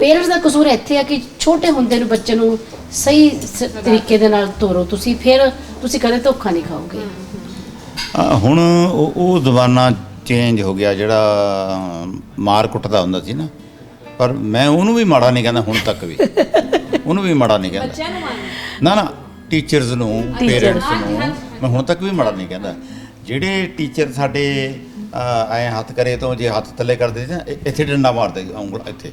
Parents ਦਾ ਕਸੂਰ ਇੱਥੇ ਆ ਕਿ ਛੋਟੇ ਹੁੰਦੇ ਨੂੰ ਬੱਚੇ ਨੂੰ ਸਹੀ ਸ- ਤਰੀਕੇ ਦੇ ਨਾਲ ਤੋਰੋ। ਤੁਸੀਂ ਫਿਰ ਤੁਸੀਂ ਕਦੇ ਧੋਖਾ ਨਹੀਂ ਖਾਓਗੇ। ਹੁਣ ਉਹ ਉਹ ਜ਼ਮਾਨਾ ਚੇਂਜ ਹੋ ਗਿਆ ਜਿਹੜਾ ਮਾਰ ਕੁੱਟਦਾ ਹੁੰਦਾ ਸੀ ਨਾ। ਪਰ ਮੈਂ ਉਹਨੂੰ ਵੀ ਮਾੜਾ ਨਹੀਂ ਕਹਿੰਦਾ ਹੁਣ ਤੱਕ ਵੀ। ਉਹਨੂੰ ਵੀ ਮਾੜਾ ਨਹੀਂ ਕਹਿੰਦਾ। ਬੱਚਿਆਂ ਨੂੰ ਨਾ ਨਾ ਟੀਚਰਸ ਨੂੰ Teachers, ਪੇਰੈਂਟਸ ਨੂੰ। ਮੈਂ ਹੁਣ ਤੱਕ ਵੀ ਮਾੜਾ ਨਹੀਂ ਕਹਿੰਦਾ। ਜਿਹੜੇ ਟੀਚਰ ਸਾਡੇ ਐ ਹੱਥ ਕਰੇ ਤੋਂ ਜੇ ਹੱਥ ਥੱਲੇ ਕਰਦੇ ਸੀ ਨਾ ਇ- ਇੱਥੇ ਡੰਡਾ ਮਾਰਦੇ ਸੀ ਉਂਗਲ ਇੱਥੇ।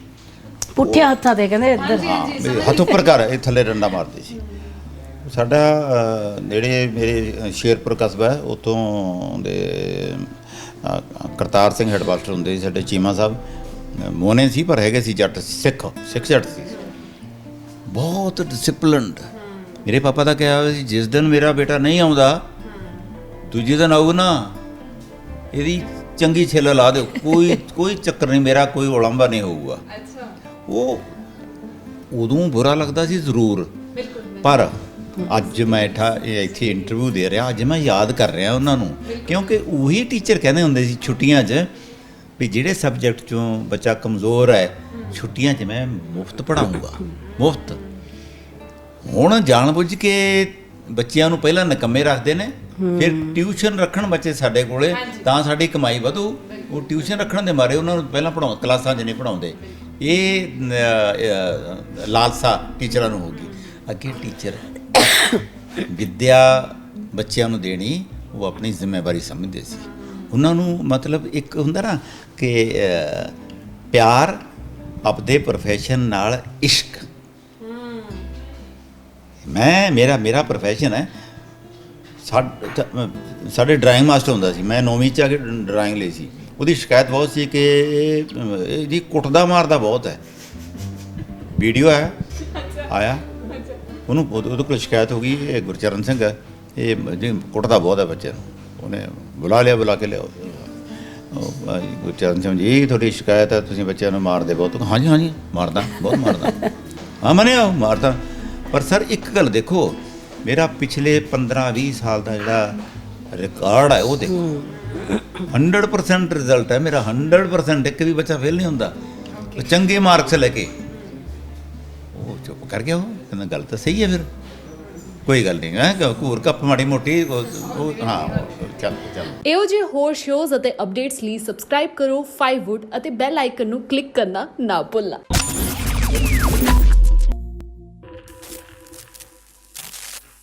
ਪੁੱਠੇ ਹੱਥਾਂ ਤੇ ਕਹਿੰਦੇ ਇੱਧਰ। ਹਾਂ ਵੀ ਹੱਥ ਉੱਪਰ ਕਰ ਇਹ ਥੱਲੇ ਡੰਡਾ ਮਾਰਦੇ ਸੀ। ਸਾਡਾ ਅ, ਨੇੜੇ ਮੇਰੇ ਸ਼ੇਰਪੁਰ ਕਸਬਾ ਹੈ ਉਤੋਂ ਦੇ ਅ, ਕਰਤਾਰ ਸਿੰਘ ਹੈਡਮਾਸਟਰ ਹੁੰਦੇ ਸੀ ਸਾਡੇ ਚੀਮਾ ਸਾਹਿਬ। ਅ, ਮੋਨੇ ਸੀ ਪਰ ਹੈਗੇ ਸੀ ਜੱਟ ਸਿੱਖ ਸਿੱਖ ਜੱਟ ਸੀ। ਬਹੁਤ ਡਿਸਪਲਿਨਡ ਮੇਰੇ ਪਾਪਾ ਦਾ ਕਿਹਾ ਹੋਇਆ ਸੀ ਜਿਸ ਦਿਨ ਮੇਰਾ ਬੇਟਾ ਨਹੀਂ ਆਉਂਦਾ ਦੂਜੇ ਦਿਨ ਆਊ ਨਾ ਇਹਦੀ ਚੰਗੀ ਛਿੱਲ ਲਾ ਦਿਓ। ਕੋਈ ਕੋਈ ਚੱਕਰ ਨਹੀਂ ਮੇਰਾ ਕੋਈ ਉਲੰਭਾ ਨਹੀਂ ਹੋਊਗਾ। ਅੱਛਾ। ਉਹ ਉਦੋਂ ਬੁਰਾ ਲੱਗਦਾ ਸੀ ਜ਼ਰੂਰ। ਪਰ ਅੱਜ ਮੈਂ ਠਾ ਇਹ ਇੱਥੇ ਇੰਟਰਵਿਊ ਦੇ ਰਿਹਾ ਅੱਜ ਮੈਂ ਯਾਦ ਕਰ ਰਿਹਾ ਉਹਨਾਂ ਨੂੰ। ਕਿਉਂਕਿ ਉਹੀ ਟੀਚਰ ਕਹਿੰਦੇ ਹੁੰਦੇ ਸੀ ਛੁੱਟੀਆਂ 'ਚ ਵੀ ਜਿਹੜੇ ਸਬਜੈਕਟ 'ਚੋਂ ਬੱਚਾ ਕਮਜ਼ੋਰ ਹੈ ਛੁੱਟੀਆਂ 'ਚ ਮੈਂ ਮੁਫਤ ਪੜਾਉਂਗਾ ਮੁਫਤ। ਹੁਣ ਜਾਣਬੁੱਝ ਕੇ ਬੱਚਿਆਂ ਨੂੰ ਪਹਿਲਾਂ ਨਿਕੰਮੇ ਰੱਖਦੇ ਨੇ ਫਿਰ ਟਿਊਸ਼ਨ ਰੱਖਣ ਬੱਚੇ ਸਾਡੇ ਕੋਲੇ ਤਾਂ ਸਾਡੀ ਕਮਾਈ ਵਧੂ। ਉਹ ਟਿਊਸ਼ਨ ਰੱਖਣ ਦੇ ਮਾਰੇ ਉਹਨਾਂ ਨੂੰ ਪਹਿਲਾਂ ਪੜਾਉ ਕਲਾਸਾਂ 'ਚ ਨਹੀਂ ਪੜਾਉਂਦੇ ਇਹ ਲਾਲਸਾ ਟੀਚਰਾਂ ਨੂੰ ਹੋਗੀ ਅੱਗੇ ਟੀਚਰ ਵਿਦਿਆ ਬੱਚਿਆਂ ਨੂੰ ਦੇਣੀ, ਉਹ ਆਪਣੀ ਜ਼ਿੰਮੇਵਾਰੀ ਸਮਝਦੇ ਸੀ। ਉਹਨਾਂ ਨੂੰ ਮਤਲਬ ਇੱਕ ਹੁੰਦਾ ਨਾ ਕਿ ਪਿਆਰ ਆਪਦੇ ਪ੍ਰੋਫੈਸ਼ਨ ਨਾਲ ਇਸ਼ਕ। ਮੈਂ, ਮੇਰਾ ਮੇਰਾ ਪ੍ਰੋਫੈਸ਼ਨ ਹੈ। ਸਾਡੇ ਡਰਾਇੰਗ ਮਾਸਟਰ ਹੁੰਦਾ ਸੀ। ਮੈਂ ਨੌਵੀਂ ਚ ਆ ਕੇ ਡਰਾਇੰਗ ਲਈ ਸੀ। ਉਹਦੀ ਸ਼ਿਕਾਇਤ ਬਹੁਤ ਸੀ ਕਿ ਇਹ, ਇਹਦੀ ਕੁੱਟਦਾ ਮਾਰਦਾ ਬਹੁਤ ਹੈ। ਵੀਡੀਓ ਹੈ, ਆਇਆ। ਉਹਨੂੰ ਉਹਦੇ ਕੋਲ ਸ਼ਿਕਾਇਤ ਹੋ ਗਈ, ਇਹ ਗੁਰਚਰਨ ਸਿੰਘ ਹੈ। ਇਹ ਜੀ ਕੁੱਟਦਾ ਬਹੁਤ ਹੈ ਬੱਚੇ ਨੂੰ। ਉਹਨੇ ਬੁਲਾ ਲਿਆ, ਬੁਲਾ ਕੇ ਲਿਆਓ। ਗੁਰਚਰਨ ਸਿੰਘ ਜੀ, ਤੁਹਾਡੀ ਸ਼ਿਕਾਇਤ ਹੈ, ਤੁਸੀਂ ਬੱਚਿਆਂ ਨੂੰ ਮਾਰਦੇ ਬਹੁਤ। ਹਾਂਜੀ ਹਾਂਜੀ, ਮਾਰਦਾ, ਬਹੁਤ ਮਾਰਦਾ। ਹਾਂ, ਮੰਨਿਆ, ਮਾਰਦਾ। ਪਰ ਸਰ, ਇੱਕ ਗੱਲ ਦੇਖੋ, ਮੇਰਾ ਪਿਛਲੇ 15 20 ਸਾਲ ਦਾ ਜਿਹੜਾ ਰਿਕਾਰਡ ਹੈ ਉਹ ਦੇਖੋ। 100% ਰਿਜ਼ਲਟ ਹੈ ਮੇਰਾ 100% ਇੱਕ ਵੀ ਬੱਚਾ ਫੇਲ ਨਹੀਂ ਹੁੰਦਾ। ਚੰਗੇ ਮਾਰਕਸ ਲੈ ਕੇ। ਉਹ ਚੁੱਪ ਕਰ ਗਿਆ ਉਹ ਕਹਿੰਦਾ ਗੱਲ ਤਾਂ ਸਹੀ ਹੈ ਫਿਰ। ਕੋਈ ਗੱਲ ਨਹੀਂ ਹੈ ਘੂਰ ਕੱਪ ਮਾੜੀ ਮੋਟੀ ਉਹ ਹਾਂ ਚੱਲ ਚੱਲ। ਇਹੋ ਜਿਹੇ ਹੋਰ ਸ਼ੋਜ਼ ਅਤੇ ਅਪਡੇਟਸ ਲਈ ਸਬਸਕ੍ਰਾਈਬ ਕਰੋ 5wood ਅਤੇ ਬੈਲ ਆਈਕਨ ਨੂੰ ਕਲਿੱਕ ਕਰਨਾ ਨਾ ਭੁੱਲਣਾ।